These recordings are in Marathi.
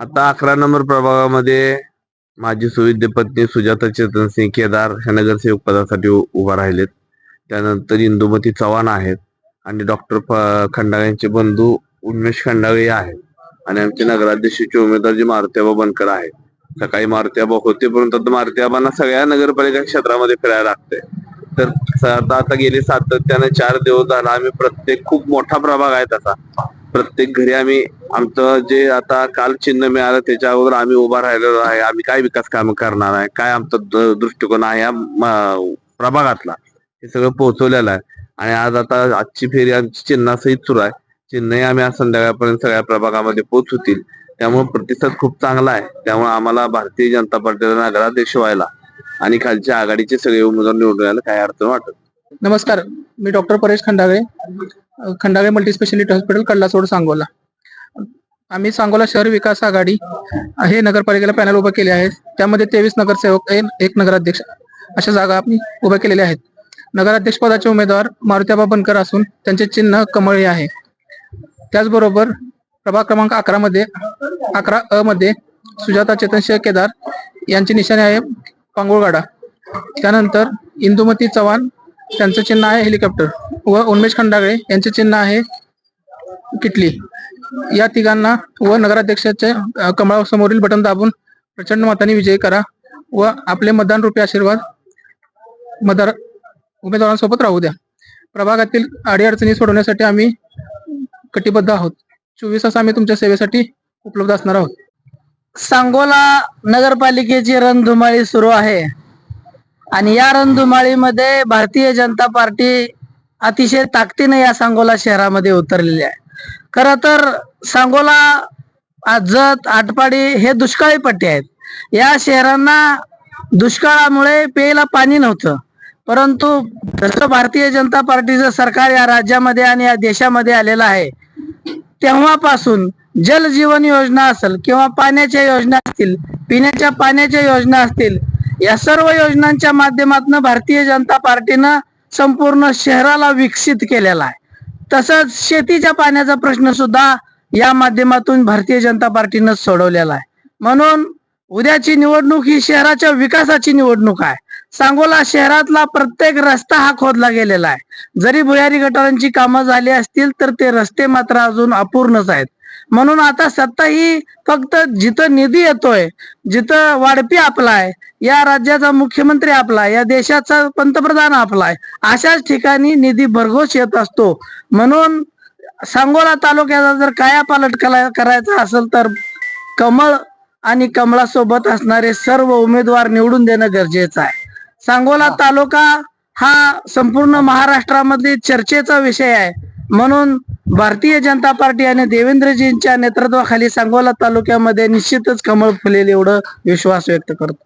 आता अकरा नंबर प्रभागामध्ये माझी सुविद्य पत्नी सुजाता चेतन सिंग केदार ह्या नगरसेवक पदासाठी उभा राहिलेत. त्यानंतर इंदुमती चव्हाण आहेत आणि डॉक्टर खंडाळे यांचे बंधू उन्मेष खंडाळे आहेत. आणि आमचे नगराध्यक्षाचे उमेदवार जे मारुत्याबा बनकर आहेत. सकाळी मारुत्याबा होते परंतु आता मारुत्याबांना सगळ्या नगरपालिका क्षेत्रामध्ये फिरायला लागते तर आता आता गेले सातत्याने चार दिवस झाला. आम्ही प्रत्येक खूप मोठा प्रभाग आहे त्याचा प्रत्येक घरी आम्ही आमचं जे आता काल चिन्ह मिळालं त्याच्या अगोदर आम्ही उभा राहिलेलो आहे. आम्ही काय विकास काम करणार आहे? काय आमचा दृष्टिकोन आहे या प्रभागातला? हे सगळं पोहोचवलेलं आहे. आणि आज आता आजची फेरी आमची चिन्हासहित सुरू आहे. चिन्हही आम्ही आज संध्याकाळपर्यंत सगळ्या प्रभागामध्ये पोहोचवतील. त्यामुळे प्रतिसाद खूप चांगला आहे. त्यामुळे आम्हाला भारतीय जनता पार्टीला नगराध्यक्ष व्हायला आणि खालच्या आघाडीचे सगळे उमेदवार निवडून यायला काही अडचण वाटत नमस्कार. मी doctor Paresh Khandagale. Khandale multispeciality hospital Kallasod Sangola. आम्ही सांगोला शहर विकास आघाडी हे नगरपालिकेला पॅनल उभं केले आहे त्यामध्ये तेवीस नगरसेवक एक नगराध्यक्ष अशा जागा आम्ही उभ्या केलेल्या आहेत. नगराध्यक्ष पदाचे उमेदवार मारुत्याबा बनकर असून त्यांचे चिन्ह कमळ हे आहे. त्याचबरोबर प्रभाग क्रमांक अकरा मध्ये अकरा अ मध्ये सुजाता चेतन केदार यांची निशाणी आहे पांगुळगाडा. त्यानंतर इंदुमती चव्हाण त्यांचं चिन्ह आहे हेलिकॉप्टर. व उन्मेश खंडागळे यांचे चिन्ह आहे किटली. या तिघांना व नगराध्यक्षाचे कमळासमोरील बटन दाबून प्रचंड मताने विजयी करा व आपले मतदान रुपये आशीर्वाद मतदार उमेदवारांसोबत राहू द्या. प्रभागातील अडीअडचणी सोडवण्यासाठी आम्ही कटिबद्ध आहोत. चोवीस तास आम्ही तुमच्या सेवेसाठी उपलब्ध असणार आहोत. सांगोला नगरपालिकेची रणधुमाळी सुरू आहे. आणि या रणधुमाळीमध्ये भारतीय जनता पार्टी अतिशय ताकदीने या सांगोला शहरामध्ये उतरलेली आहे. खर तर सांगोला आजत आटपाडी हे दुष्काळी पट्टे आहेत. या शहरांना दुष्काळामुळे प्यायला पाणी नव्हतं. परंतु जसं भारतीय जनता पार्टीचं सरकार या राज्यामध्ये आणि या देशामध्ये आलेलं आहे तेव्हापासून जल जीवन योजना असेल किंवा पाण्याच्या योजना असतील पिण्याच्या पाण्याच्या योजना असतील या सर्व योजनांच्या माध्यमातून भारतीय जनता पार्टीनं संपूर्ण शहराला विकसित केलेला आहे. तसंच शेतीच्या पाण्याचा प्रश्न सुद्धा या माध्यमातून भारतीय जनता पार्टीनं सोडवलेला आहे. म्हणून उद्याची निवडणूक ही शहराच्या विकासाची निवडणूक आहे. सांगोला शहरातला प्रत्येक रस्ता हा खोदला गेलेला आहे. जरी भुयारी गटारांची कामं झाली असतील तर ते रस्ते मात्र अजून अपूर्णच आहेत. म्हणून आता सत्ता ही फक्त जिथं निधी येतोय जिथं वाढपी आपलाय या राज्याचा मुख्यमंत्री आपला या देशाचा पंतप्रधान आपलाय अशाच ठिकाणी निधी भरघोस येत असतो. म्हणून सांगोला तालुक्याचा जर कायापालट कला- करायचा असेल तर कमळ आणि कमळासोबत असणारे सर्व उमेदवार निवडून देणं गरजेचं आहे. सांगोला तालुका हा संपूर्ण महाराष्ट्रामध्ये चर्चेचा विषय आहे. म्हणून भारतीय जनता पार्टी आणि देवेंद्रजींच्या नेतृत्वाखाली सांगोला तालुक्यामध्ये निश्चितच कमळ फुलेल एवढं विश्वास व्यक्त करतो.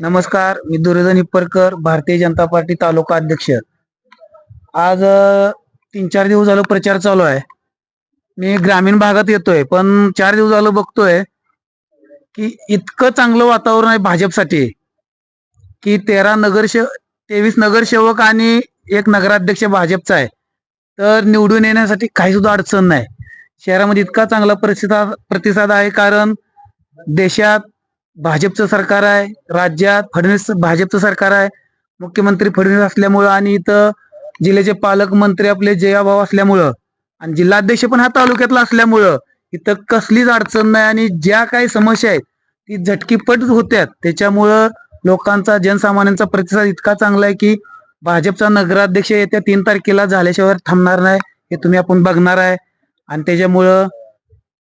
नमस्कार मी दुर्योधन हिप्परकर भारतीय जनता पार्टी तालुका अध्यक्ष. आज तीन चार दिवस झालं प्रचार चालू आहे. मी ग्रामीण भागात येतोय पण चार दिवस झालं बघतोय की इतकं चांगलं वातावरण आहे भाजपसाठी की तेरा नगरसे तेवीस नगरसेवक आणि एक नगराध्यक्ष भाजपचा आहे. तर निवडून येण्यासाठी काही सुद्धा अडचण नाही. शहरामध्ये इतका चांगला प्रतिसाद प्रतिसाद आहे कारण देशात भाजपचं सरकार आहे राज्यात फडणवीस भाजपचं सरकार आहे मुख्यमंत्री फडणवीस असल्यामुळं आणि इथं जिल्ह्याचे पालकमंत्री आपले जयाभाऊ असल्यामुळं आणि जिल्हाध्यक्ष पण हा तालुक्यातला असल्यामुळं इथं कसलीच अडचण नाही आणि ज्या काही समस्या आहेत ती झटकीपट होत्यात. त्याच्यामुळं लोकांचा जनसामान्यांचा प्रतिसाद इतका चांगला आहे की भाजपचा नगराध्यक्ष येत्या तीन तारखेला झाल्याशिवाय थांबणार नाही हे तुम्ही आपण बघणार आहे. आणि त्याच्यामुळं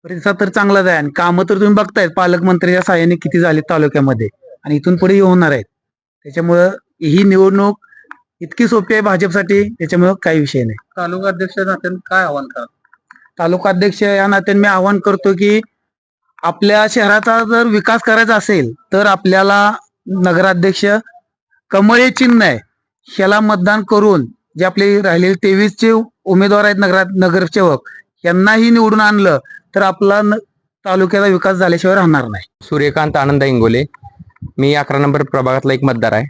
प्रतिसाद तर चांगलाच आहे. आणि कामं तर तुम्ही बघतायत पालकमंत्र्याच्या सहाय्याने किती झाले तालुक्यामध्ये. आणि इथून पुढे होणार आहेत. त्याच्यामुळं ही निवडणूक इतकी सोपी आहे भाजपसाठी त्याच्यामुळं काही विषय नाही. तालुका अध्यक्ष नात्याने काय आव्हान करा तालुका अध्यक्ष या नात्याने मी आवाहन करतो की आपल्या शहराचा जर विकास करायचा असेल तर आपल्याला नगराध्यक्ष कमळ हे चिन्ह आहे. ह्याला मतदान करून जे आपले राहिलेले तेवीसचे उमेदवार आहेत नगरात नगरसेवक यांनाही निवडून आणलं तर आपला न- तालुक्याचा विकास झाल्याशिवाय राहणार नाही. सूर्यकांत आनंद इंगोले. मी अकरा नंबर प्रभागातला एक मतदार आहे.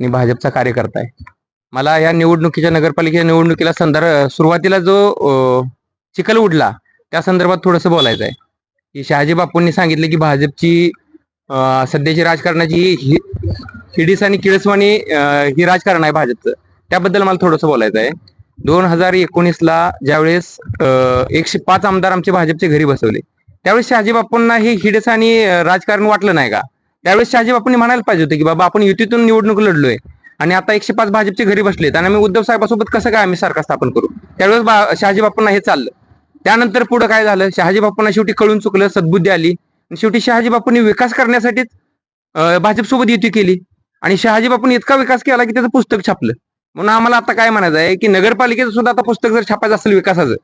मी भाजपचा कार्यकर्ता आहे. मला या निवडणुकीच्या नगरपालिकेच्या निवडणुकीला संदर्भ सुरुवातीला जो चिखल उडला त्या संदर्भात थोडंसं बोलायचं आहे. की शहाजी बापूंनी सांगितले की भाजपची सध्याची राजकारणाची ही हिडीस आणि किळसवाणी ही राजकारण आहे भाजपचं. त्याबद्दल मला थोडंसं बोलायचं आहे. दोन हजार एकोणीसला ज्यावेळेस एकशे पाच आमदार आमचे भाजपचे घरी बसवले त्यावेळेस शहाजी बापूंना हे हिडस आणि राजकारण वाटलं नाही का? त्यावेळेस शहाजी बापूंनी म्हणायला पाहिजे होते की बाबा आपण युतीतून निवडणूक लढलोय आणि आता एकशे पाच भाजपचे घरी बसलेत आणि आम्ही उद्धव साहेबासोबत कसं काय आम्ही सरकार स्थापन करू? त्यावेळेस बा- शहाजी बापूंना हे चाललं. त्यानंतर पुढे काय झालं? शहाजी बापूंना शेवटी कळून चुकलं सद्बुद्धी आली. आणि शेवटी शहाजी बापूंनी विकास करण्यासाठीच भाजपसोबत युती केली. आणि शहाजी बापून इतका विकास केला की त्याचं पुस्तक छापलं. म्हणून आम्हाला आता काय म्हणायचं आहे की नगरपालिकेचं सुद्धा आता पुस्तक जर छापायचं असेल विकासाचं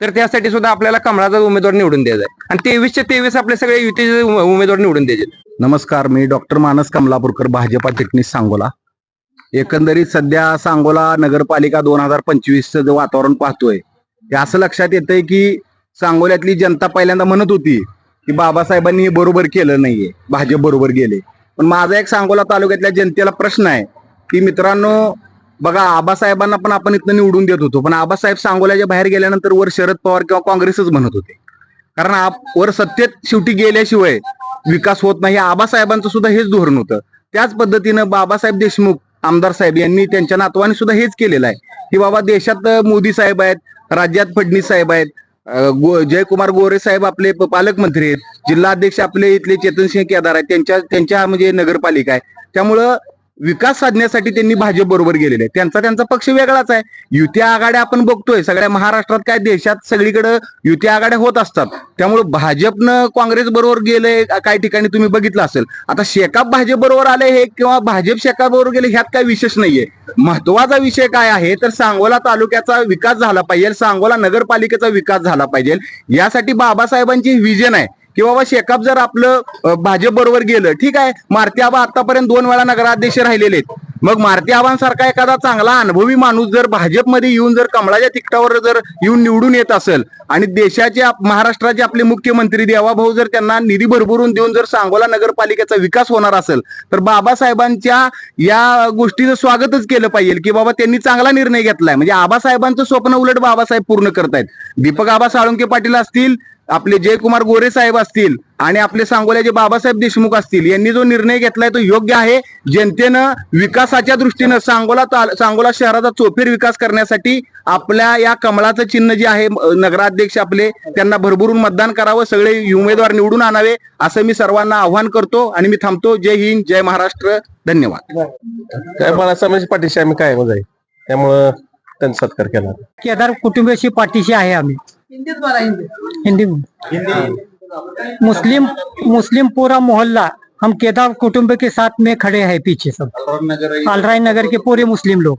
तर त्यासाठी सुद्धा आपल्याला कमळाचा उमेदवार निवडून द्यायचा आहे. आणि तेवीसचे तेवीस आपले सगळे युतीचे उमेदवार निवडून द्यायचे नमस्कार मी डॉक्टर मानस कमलापूरकर भाजपा चिटणीस सांगोला. एकंदरीत सध्या सांगोला नगरपालिका दोन हजार पंचवीसचं जे वातावरण पाहतोय ते असं लक्षात येतंय की सांगोल्यातली जनता पहिल्यांदा म्हणत होती की बाबासाहेबांनी हे बरोबर केलं नाहीये भाजप बरोबर गेले. पण माझा एक सांगोला तालुक्यातल्या जनतेला प्रश्न आहे की मित्रांनो बघा आबासाहेबांना पण आपण इथनं निवडून देत होतो पण आबासाहेब सांगोल्याच्या बाहेर गेल्यानंतर वर शरद पवार किंवा काँग्रेसच म्हणत होते. कारण आप- वर सत्तेत शेवटी गेल्याशिवाय विकास होत नाही. आबासाहेबांचं सुद्धा हेच धोरण होतं. त्याच पद्धतीनं बाबासाहेब देशमुख आमदार साहेब यांनी त्यांच्या नातवाने सुद्धा हेच केलेलं आहे. की बाबा देशात मोदी साहेब आहेत राज्यात फडणवीस साहेब आहेत जयकुमार गोरे साहेब आपले पालकमंत्री आहेत. जिल्हाध्यक्ष आपले इथले चेतनसिंह केदार आहेत. त्यांच्या त्यांच्या म्हणजे नगरपालिका आहे. त्यामुळं विकास साधण्यासाठी त्यांनी भाजप बरोबर गेलेले त्यांचा त्यांचा पक्ष वेगळाच आहे. युती आघाड्या आपण बघतोय. सगळ्या महाराष्ट्रात काय देशात सगळीकडे युती आघाड्या होत असतात. त्यामुळे भाजपनं काँग्रेस बरोबर गेले काही ठिकाणी तुम्ही बघितलं असेल. आता शेकाप भाजप बरोबर आले हे किंवा भाजप शेकाप बरोबर गेले ह्यात काही विशेष नाहीये. महत्त्वाचा विषय काय आहे? तर सांगोला तालुक्याचा विकास झाला पाहिजे. सांगोला नगरपालिकेचा विकास झाला पाहिजे. यासाठी बाबासाहेबांची विजन आहे. की बाबा शेकाप जर आपलं भाजप बरोबर गेलं ठीक आहे मारती आबा आतापर्यंत दोन वेळा नगराध्यक्ष राहिलेले आहेत. मग मारती आबांसारखा एखादा चांगला अनुभवी माणूस जर भाजपमध्ये येऊन जर कमळाच्या तिकटावर जर येऊन निवडून येत असेल आणि देशाचे महाराष्ट्राचे आपले मुख्यमंत्री देवाभाऊ जर त्यांना निधी भरभरून देऊन जर सांगोला नगरपालिकेचा विकास होणार असेल तर बाबासाहेबांच्या या गोष्टीचं स्वागतच केलं पाहिजे की बाबा त्यांनी चांगला निर्णय घेतलाय. म्हणजे आबासाहेबांचं स्वप्न उलट बाबासाहेब पूर्ण करतायत. दीपक आबा साळुंके पाटील असतील आपले जयकुमार गोरे साहेब असतील आणि आपले सांगोल्याचे बाबासाहेब देशमुख असतील यांनी जो निर्णय घेतलाय तो योग्य आहे. जनतेनं विकासाच्या दृष्टीनं सांगोला सांगोला शहराचा चोफेर विकास करण्यासाठी आपल्या या कमळाचं चिन्ह जे आहे नगराध्यक्ष आपले त्यांना भरभरून मतदान करावं सगळे उमेदवार निवडून आणावे असं मी सर्वांना आव्हान करतो आणि मी थांबतो. जय हिंद जय महाराष्ट्र धन्यवाद. काय मला समाज पाठीशी आम्ही काय त्यामुळं त्यांचा सत्कार केला. केदार कुटुंबाशी पाठीशी आहे आम्ही. हिंदी. में मुस्लिम मुस्लिम पूरा मोहल्ला हम केदार कुटुंब के साथ में खड़े हैं पीछे सब। अलराय नगर के पूरे मुस्लिम लोग।